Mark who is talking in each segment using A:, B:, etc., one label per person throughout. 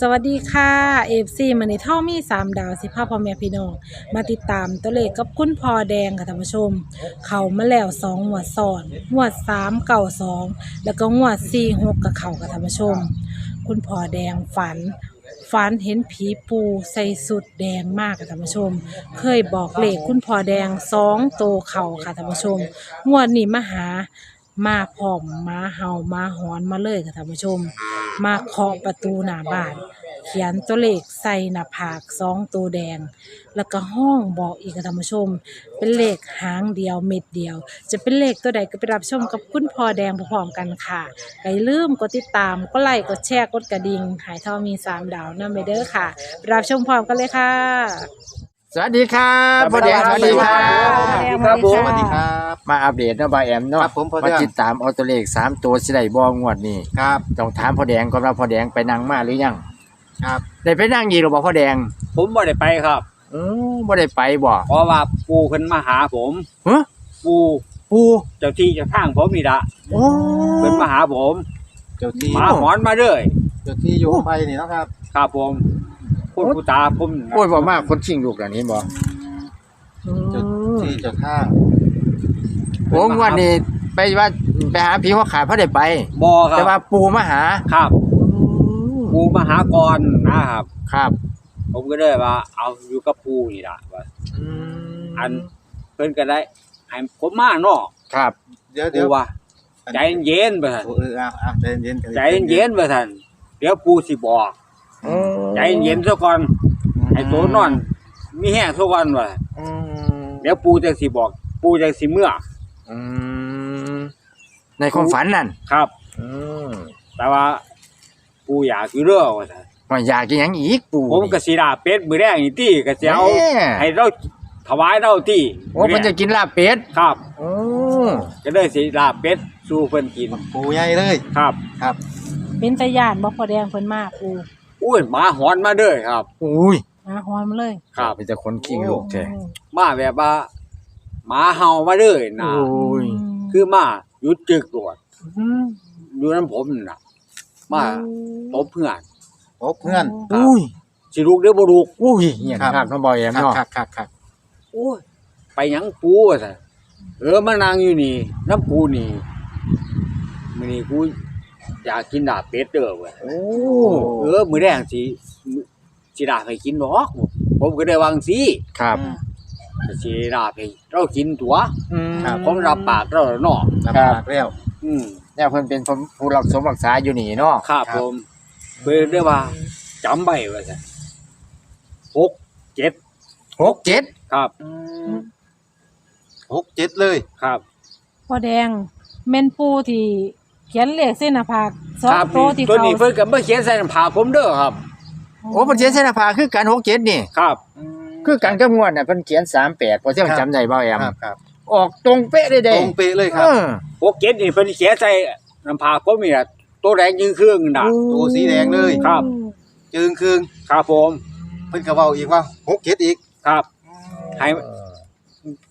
A: สวัสดีค่ะเอฟซีมันในท่อมีสามดาวสิพาพ่อแม่พี่น้องมาติดตามตัวเลขกับคุณพ่อแดงค่ะท่านผู้ชม เขามาแล้วสองหัวดซ้อนหัวดสามเก่าสองแล้วก็หัวดสี่หกกับเขาค่ะท่านผู้ชม คุณพ่อแดงฝัน ฝันเห็นผีปูใส่สุดแดงมากค่ะท่านผู้ชม เคยบอกเลขคุณพ่อแดงสองโตวเข่าค่ะท่านผู้ชมงวดนี้มาหา มาพร้อมมาเห่ามาหอนมาเลยค่ะท่านผู้ชม มาเคาะประตูหน้าบ้าน เขียนตัวเลขใส่หน้าผากสองตัวแดง แล้วก็ห้องบอกอีกค่ะท่านผู้ชม เป็นเลขหางเดียวเม็ดเดียว จะเป็นเลขตัวใดก็ไปรับชมกับคุณพ่อแดงพร้อมๆกันค่ะอย่าลืมกดติดตามก็ไลค์กดแชร์กดกระดิ่งหายเท่ามีสามดาวนั่นไปเด้อค่ะไปรับชมพร้อมกันเลยค่ะ
B: สวัสดีครับพ่อแดงสวัสดีครับ
A: ครับผม
C: สวัสดีครับ
B: มาอัปเดตเนาะบายแอมเนาะ
C: ครับผมพ่อแดง
B: มาติดตามเอาตัวเลขสามตัวสิได้บ่งวดนี้
C: ครับ
B: ต้องถามพ่อแดงก่อนว่าพ่อแดงไปนั่งมาหรือยัง
C: ครับ
B: ได้ไปนั่งยีหรือบ่พ่อแดง
D: ผมบ่ได้ไปครับ
B: อือบ่ได้ไปบ่
D: เพราะว่าปู่เพิ่นมาหาผม
B: ฮะ
D: ปู่
B: ปู
D: เจ้าที่เจ้าทางผมนี่ละ
B: โอ้
D: เพิ่นมาหาผม
C: เจ้าที่
D: หมาหอนมาเลย
C: เจ้าที่อยู่ไปนี่เนาะครับ
D: ครับผมคุณผู้ตาผมน่ะ
B: โอ้ยบ่มากคนชิงลูกแล้วนี่บ่
C: เจ้าที่เจ้าข้าง
B: โอ้งวดนี้ไปว่าไปหาผีหัวขาดพ่อได้ไป
D: บ่ค
B: แต่ว่า
D: รับ
B: ปูมาหา
D: ครับปู่มาหาก่อนนะครับ
B: ครับ
D: ผมก็เลยว่า เอาอยู่กับปู่นี่ล่ะว่า
B: อืม
D: อันเพิ่นก็ได้ให้ผมมาเนาะ
B: ครับ
C: เดี๋ยวเดี๋ย
D: ปู่
C: ว
D: ว่าใจเย็นๆว่าซั่น
C: โอ้เอออะอะใจเย็นๆ
D: ใจเย็นๆว่าซั่นเดี๋ยวปู่สิบอกใจเย็นซะก่อนให้โตนอน มีแห้งซะก่อนว่า
B: อืม
D: เดี๋ยวปู่จังสิบอก ปู่จังสิเมื่อ
B: อืมในความฝันนั่น
D: ครับ
B: อืม
D: แต่ว่า ปู่อยากอยู่เรื่องว่าซั่น
B: ว่าอยากกินหยังอีกปู
D: ผมก็สิลาเป็ดมื้อแรกนี่ติก็สิเอา
B: แม่
D: ให้เราถวายเราติ
B: โอ้เพิ่นจะกินลาบเป็ด
D: ครับ
B: โอ้
D: ก็เลยสิลาเป็ดสู่เพิ่นกิน
C: ปูใหญ่เลย
D: ครับ
C: ครับ
A: เป็นตาย่านบ่พ่อแดงเพิ่นมากอู
D: อุ้ยหมาหอนมาเด้อครับ
B: อุ้ย
A: มาหอนมาเลย
D: ครับ
B: เป็นแต่คนขิงลูกแท้
D: มาแบบว่า หมาเห่ามาเด้อนะ
B: โอ้ย
D: คือมาหยุดจึกตรวจ
A: ม
D: อยู่นํผมน่ะ มาตบเพื่อน
C: โอ้เพื่อน
B: อุ้ย
D: สิลูกเด้อบ่ลูก
B: อุ้ยเหี้ย
C: ครับ
B: ครับน้องบอยแอม
C: ครับ
B: เนาะ
C: ครับครับครับ
D: โอ้ยไปหยังปูว่าซั่นเออมานั่งอยู่นี่น้ำปูนี่มื้อนี้กูอยากกินดาบเป็ดเด้อเว้ย
B: โอ้
D: เออมื้อแรงสิมื้อสิดาบให้กินดอกผมก็ได้วาจั่งสิ
B: ครับ
D: สิดาบให้เรากินตัว
B: อืม
D: ผมรับปากเราแล้วเนาะ
C: ลำ
B: ครับ
C: บากแล้ว
D: อืม
B: เนี่ยเพิ่นเป็นผู้รักสมรักษาอยู่นี่เนาะ
D: ครับ
C: ครับ
D: ผมเพิ่นได้ว่าจำไว้ว่าซั่นหกเจ็ด
B: หกเจ็ด
D: ครับ
C: หกเจ็ดเลย
D: ครับ
A: พ่อแดงแม่นปูที่เขียนเลขเส้นหน้าผากสอง
D: ครับ
A: ตัวที่
D: ตัว
A: เขา
D: นี้เพิ่นก็บ่เขียนใส่น้ำผากผมเด้อครับ
B: โอ้เพิ่นเขียนเส้นหน้าผากคือกันหกเจ็ดนี่
D: ครับ
B: คือกันกับงวดน่ะเพิ่นเขียน38พอเที่ยงจำได้บ่แอม
C: ครับครับ
B: ออกตรงเป๊ะเลย
C: ต
B: เด้
C: รงเป๊ะเลยค
B: เอ
C: รับ
B: อ
D: หกเจ็ดนี่เพิ่นเขียนใส่น้ำผากผมนี่ล่ะตัวแดงยิงเครื่องน่ะ
C: ตัวสีแดงเลย
D: ครับ
C: จึงคืง
D: ครับผม
C: เพิ่นก็เว้าอีกว่าหกเจ็ดอีก
D: ครับให้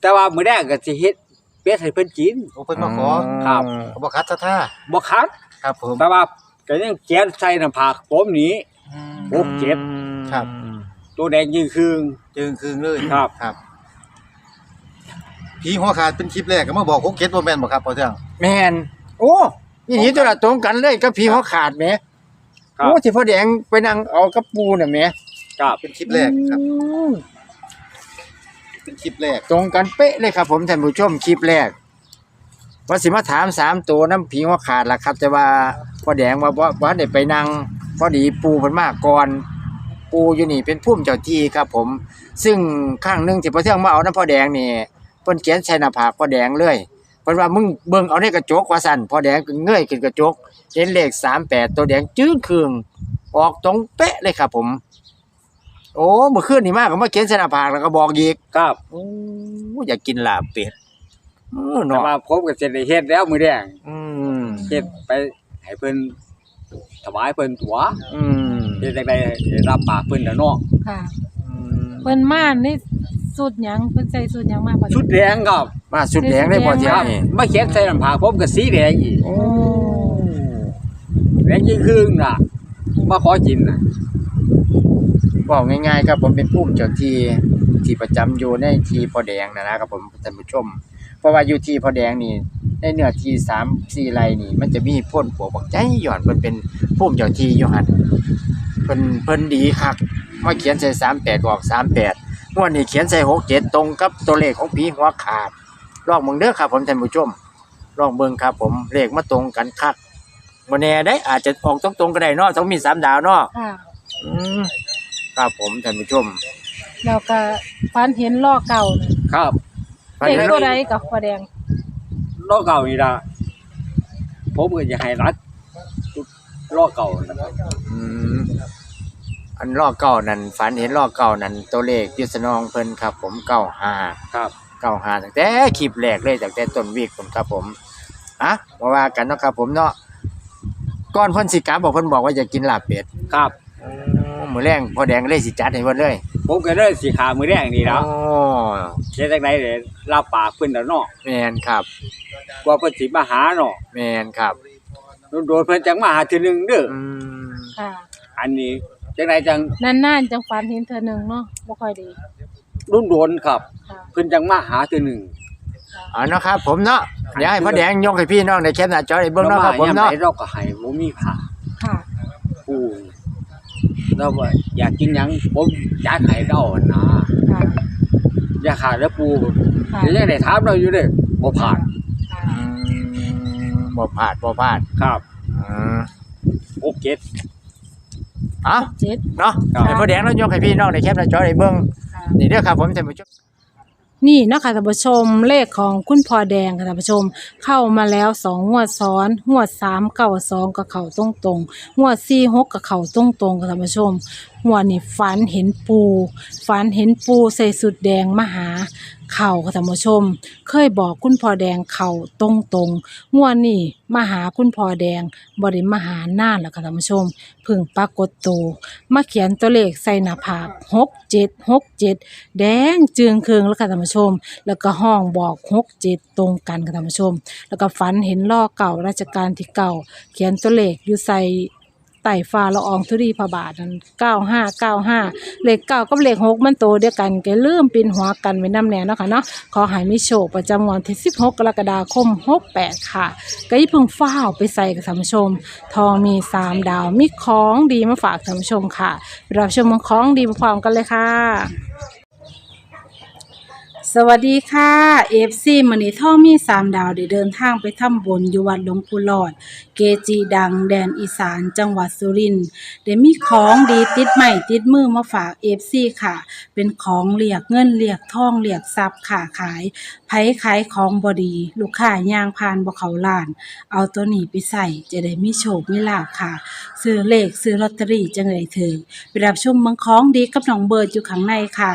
D: แต่ว่ามื้อแรกก็สิเฮ็ดเป็ดให้เพิ่นกิน
C: โอ้เพิ่นมาขอ
D: ครับ
C: เขาบอกคัดซะท่า
D: บ่คัด
C: ครับผม
D: แต่ว่าก็ยังเขียนใส่น้ำผากผมนี้หกเจ็ด
C: ครับ
D: ตัวแดงยิงเครื่อง
C: จึงคืงเลย
D: ครับ
C: ครับผีหัวขาดเป็นคลิปแรกก็มาบอกหกเจ็ดบ่แม่นบ่ครับพ่อเจ้า
B: แม่นโอ้นี่นี่ตัวละตรงกันเลยกับผีหัวขาดแหม
D: ครับ
B: โอ้ที่พ่อแดงไปนั่งเอากับปูน่ะแหม
D: ครับ
C: เป็นคลิปแรกครับ
B: อืม
C: เป็นคลิปแรก
B: ตรงกันเป๊ะเลยครับ ผมท่านผู้ชมคลิปแรกว่าสิมาถามสามตัวน้ำผีหัวขาดล่ะครับ แต่ว่าพ่อแดงว่าว่าว่าได้ไปนั่งพอดีปูเพิ่นมาก่อน ปูอยู่นี่เป็นผู้เจ้าที่ครับผม ซึ่งข้างหนึงที่พ่อเทืองมาเอาน้ำพ่อแดงนี่เพิ่นเขียนใส่หน้าผากพ่อแดงเลยเพิ่นว่ามึงเบิ่งเอาในกระจกว่าสั่นพ่อแดงก็เงยขึ้นกระจกเห็นเลข38ตัวแดงจื้อคืองออกตรงเป๊ะเลยครับผม โอ้เมื่อคืนนี่มาก็มาเขียนใส่หน้าผากแล้วก็บอกอีก
D: ครับ
B: โอ้อยากกินลาบเป็ดเออ
D: แต่
B: เนาะ
D: ว่าผมก็สิได้เฮ็ดแล้วมื้อแดง
B: อืม
D: เฮ็ดไปให้เพิ่น ถวายเพิ่นตัว
B: อืม
D: เฮ็ดจังได๋ได้รับปากเพิ่นแล้วเนาะ
A: ค่ะ
B: อืม
A: เพิ่นมานี่สุดหยังเพิ่นใส่สุดหยังมาบ่
D: ชุดแดงครับ
B: มาสุดแดงได้พอเที่ย
D: ควรับ
B: นี่
D: มาเขียนใส่น้ำผากผมก็สีแดงอีก
B: โอ้
D: แดงยิ่งครึ่งน่ะมาขอกินน่ะ
B: บอกง่ายๆครับผมเป็นผู้เจ้าที่ที่ประจำอยู่ในที่พ่อแดงนะนะครับผมท่านผู้ชม เพราะว่าอยู่ที่พ่อแดงนี่ ในเนื้อที่สามสี่ไร่นี่ มันจะมีพ่นปลวกบักใจหย่อนเพิ่นเป็นผู้เจ้าที่อยู่หั่นเพิ่นเพิ่นดีคักมาเขียนใส่38ออก38งวดนี้เขียนใส่67ตรงกับตัวเลขของผีหัวขาดลองเบิ่งเด้อครับผมท่านผู้ชมลองเบิ่งครับผมเลขมาตรงกันคักบ่แน่ได้อาจจะออกตรงๆก็ได้เนาะต้องมีสามดาวเนาะ
A: ค่ะ
B: อืมครับผมท่านผู้ชม
A: แล้วก็ฝันเห็นล้อเก่าน่ะ
D: ครับ
A: เด็กตัวใดกับพ่อแดง
D: ล้อเก่านี่ล่ะผมก็จะให้รัดล้อเก่านะครับ
B: อืมอันลอกเก่านั่นฝันเห็นลอกเก่านั่นตัวเลขอยุสนองเพิ่นครับ ผมเก้าห้า
D: ครับ
B: เก้าห้าตั้งแต่คลิปแรกเลยตั้งแต่ต้นวีคผมครับผมอะมาว่ากันเนาะครับผมเนาะก่อนเพิ่นสิกลับบอกเพิ่นบอกว่าจะกินลาบเป็ด
D: ครับ
B: โอ้มื้อแรงพ่อแดงเลยสิจัดให้เพิ่นเลย
D: ผมก็เลยสิขามือแรกนี่แล้ว
B: โอ้
D: เฮ็ดจังได๋เลยรับปากเพิ่นแล้วเนาะ
B: แม่นครับ
D: ว่าเพิ่นสิมาหาเนาะ
B: แม่นครับ
D: โดนๆเพิ่นจังมาหาทีหนึงเด้อ
B: อืม
A: ค่ะ
D: อันนี้จังไดจัง
A: นานๆจังฝันเห็นเธอหนึ่งเนาะบ่ค่อยดี
D: โดนๆครับ
A: ค่ะ
D: เพิ่นจังมาหาทีหนึง
B: เอ๋อเนาะครับผมเนาะเดี๋ยวให้พ่อแดงยกให้พี่น้องในแคปหน้าจอได้เบิ่งเนาะครับผมเนาะ
D: ยเราก็ให้บ่มีผ้า
A: ค่ะ
D: ปูแล้วว่าอยากกินหยังผมอยากให้เรานะ
A: ค่ะ
D: อยากขาดแล้วปู
A: ค่ะ
D: เดี๋ยวยังได้ถามเราอยู่เด้อบ่ผ่าน
A: ค่ะ
B: อืม บ่พลาดบ่พลาด
D: ครับ
B: อืม
D: โอเค
B: เอะ
A: เจ็ด
B: เนาะ
D: ครับ
B: ให้พ่อแดงเรายกให้พี่น้องในแคปหน้าจอได้เบิ่ง
A: ค่ะ
B: นี่เด้อครับผมท่านผู้ชม
A: นี่เนาะคะท่านผู้ชมเลขของคุณพ่อแดงค่ะท่านผู้ชม เข้ามาแล้วสองงวดซ้อนงวดสามเก้าสองกับเข่าตรงตรงๆงวดสี่หกกับเข่าตรงตรงๆค่ะท่านผู้ชมงวดนี้ฝันเห็นปูฝันเห็นปูใส่สุดแดงมาหา เข่าค่ะท่านผู้ชม เคยบอกคุณพ่อแดงเข่าตรงตรงงวดนี้มาหาคุณพ่อแดงบริมาหาหน้านแล้วค่ะท่านผู้ชมเพึ่งปรากฏตัวมาเขียนตัวเลขใส่หน้าผากหกเจ็ดหกเจ็ดแดงจึงเคืองแล้วค่ะท่านผู้ชม แล้วก็ห้องบอกหกเจ็ดตรงกันค่ะท่านผู้ชม แล้วก็ฝันเห็นล่อเก่าราชการที่เก่า เขียนตัวเลขอยู่ใส่ ไต่ฟ้าละอองธุรีพระบาทนั้นเก้าห้าเก้าห้าเลขเก้ากับเลขหกมันโตเดียวกันแกลืมปีนหัวกันไว้น้ำแน่นะคะเนาะขอหายไม่โชคประจำวันที่สิบหกกรกฎาคมหกแปดค่ะก็ยิ่งพึ่งฟ้าวไปใส่กับสัมชม ทองมีสามดาวมีของดีมาฝากสัมชมค่ะไปรับชมของดีพร้อมกันเลยค่ะ สวัสดีค่ะเอฟซีมันนี่ท่อมีสามดาวได้เดินทางไปทำบุญอยู่วัดหลวงปู่หลอด เกจีดังแดนอีสานจังหวัดสุรินทร์ได้มีของดีติดใหม่ติดมือมาฝากเอฟซีค่ะ เป็นของเรียกเงินเรียกทองเรียกทรัพย์ค่ะขายไผขายของบอดี ลูกค้าย่างผ่านบ่เขาล้าน เอาตัวนี้ไปใส่จะได้มีโชคมีลาภค่ะ ซื้อเลขซื้อลอตเตอรี่จังเลยถือไปรับชมเมืองของดีกับน้องเบิร์ดอยู่ข้างในค่ะ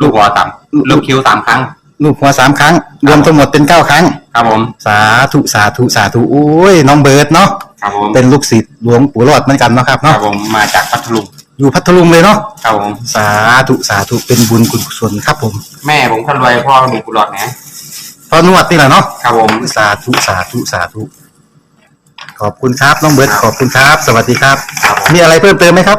E: ลูกหัวสามลูกคิ้วสามครั้ง
C: ลูกหัวสามครั้ง รวมทั้งหมดเป็นเก้าครั้ง
E: ครับผม
C: สาธุสาธุสาธุโอ้ยน้องเบิร์ดเนาะ
E: ครับผม
C: เป็นลูกศิษย์หลวงปู่รอดเหมือนกันเนาะครับ
E: ครั
C: เนาะ
E: บผมมาจากพัทลุง
C: อยู่พัทลุงเลยเนาะ
E: ครับผม
C: สาธุสาธุเป็นบุญกุศลครับผม
E: แม่ผมคนรวยพ่อมีกุหลาบนะ
C: พอนวดนี่แหละเนาะ
E: ครับผม
C: สาธุสาธุสาธุขอบคุณครับน้องเบิร์ดขอบคุณครับ สวัสดีครับ
E: ครับผม
C: มีอะไรเพิ่มเติมไหมครับ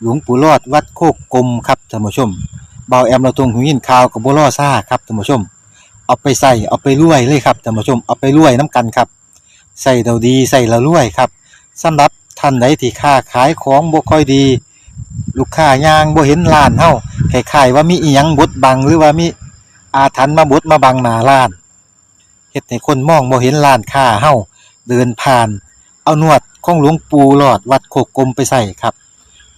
F: หลวงปู่รอดวัดโคกกลมครับท่านผู้ชมเบาแอมเราตรงหูยินข่าวกับบัวล่อซ่าครับท่านผู้ชม เอาไปใส่เอาไปรวยเลยครับท่านผู้ชมเอาไปรวยน้ำกันครับใส่เราดีใส่เรารวยครับสำหรับท่านใดที่ค้าขายของบ่ค่อยดี ลูกค้ายางบ่เห็นร้านเฮาคล้ายๆว่ามีอีหยังบดบังหรือว่ามีอาถรรพ์มาบดมาบังหน้าร้านเฮ็ดให้คนมองบ่เห็นร้านค้าเฮาเดินผ่าน เอานวดของหลวงปู่หลอดวัดโคกกลมไปใส่ครับ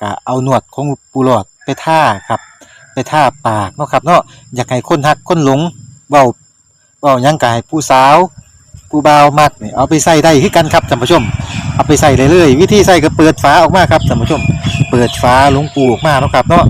F: ก็เอาหนวดของปูหลอดไปท่าครับ ไปท่าปากเนาะครับเนาะอยากให้คนหักคนหลงเว้าเว้ายังกายผู้สาวผู้บ่าวมักนี่เอาไปใส่ได้คือกันครับท่านผู้ชม เอาไปใส่เลยเลยวิธีใส่ก็เปิดฝาออกมาครับท่านผู้ชม เปิดฝาหลวงปูออกมาเนาะครับเนาะ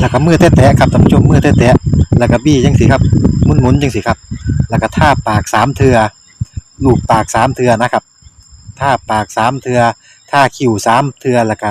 F: แล้วก็มือแตะๆครับท่านผู้ชมมือแตะๆแล้วก็บี้จังสิครับหมุนๆจังสิครับ แล้วก็ท่าปากสามเทือลูบปากสามเทือนะครับท่าปากสามเทือท่าคิ้วสามเทือแล้วก็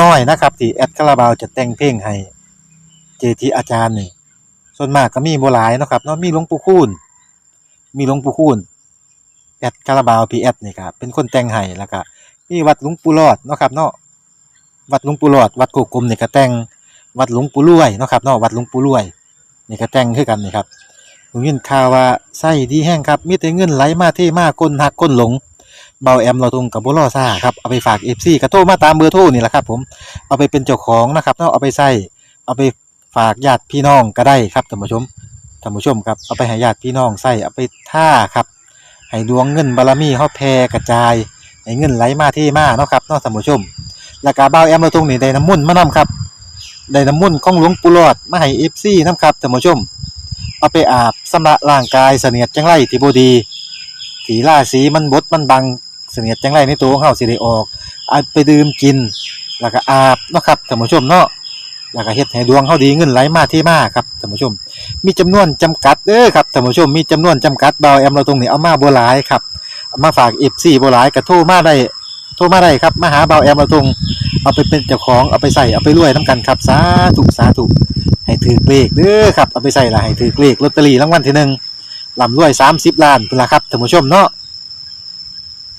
F: น้อยนะครับที่แอดคาราบาวจะแต่งเพลงให้เจทีอาจารย์นี่ส่วนมากก็มีบ่หลายนะครับเนาะมีหลวงปู่คูณมีหลวงปู่คูณแอดคาราบาวพีแอดนี่ครับเป็นคนแต่งให้แล้วก็มีวัดหลวงปู่รอดนะครับเนาะวัดหลวงปู่รอด วัดโกกลมนี่ก็แต่งวัดหลวงปู่รวยนะครับเนาะวัดหลวงปู่รวยนี่ก็แต่งคือกันนี่ครับผมยินข่าวว่าไส้ดีแห้งครับมีแต่เงินไหลมาเทมากคนหักคนหลง เบาแอมเราตรงกับบุรอซ่าครับเอาไปฝากเอฟซีกระโทรมาตามเบอร์โทรนี่แหละครับผมเอาไปเป็นเจ้าของนะครับเนาะเอาไปใส่เอาไปฝากญาติพี่น้องก็ได้ครับท่านผู้ชมท่านผู้ชมครับเอาไปให้ญาติพี่น้องใส่เอาไปท่าครับให้ดวงเงินบารมีเฮาแผ่กระจายให้เงินไหลมาที่มาเนาะครับเนาะท่านผู้ชมแล้วก็เบาแอมเราตรงนี่ได้น้ำมุ่นมานํครับได้น้ำมุ่นของหลวงปู่หลอดมาให้เอฟซีนํครับท่านผู้ชมเอาไปอาบสำระร่างกายเสนียดจังไรที่บดีสีล่าสีมันบดมันบัง เสนียดจังไรในตัวของเฮาสิได้ออกเอาไปดื่มกิน แล้วก็อาบเนาะครับท่านผู้ชมเนาะแล้วก็เฮ็ดให้ดวงเฮาดีเงินไหลมาเทมาครับท่านผู้ชม มีจำนวนจำกัดเด้อครับท่านผู้ชมมีจำนวนจำกัดเบาแอมเราตรงนี้เอามาบ่หลายครับเอามาฝาก FC บ่หลายก็โทรมาได้โทรมาได้ครับมาหาเบาแอมเราตรงเอาไปเป็นเจ้าของเอาไปใส่เอาไปรวยนํกันครับสาธุสาธุให้ถือเลขเด้อครับเอาไปใส่ละให้ถือเลขลอตเตอรี่รางวัลที่หนึ่งลำรวย30ล้านเป็นละครับท่านผู้ชมเนาะ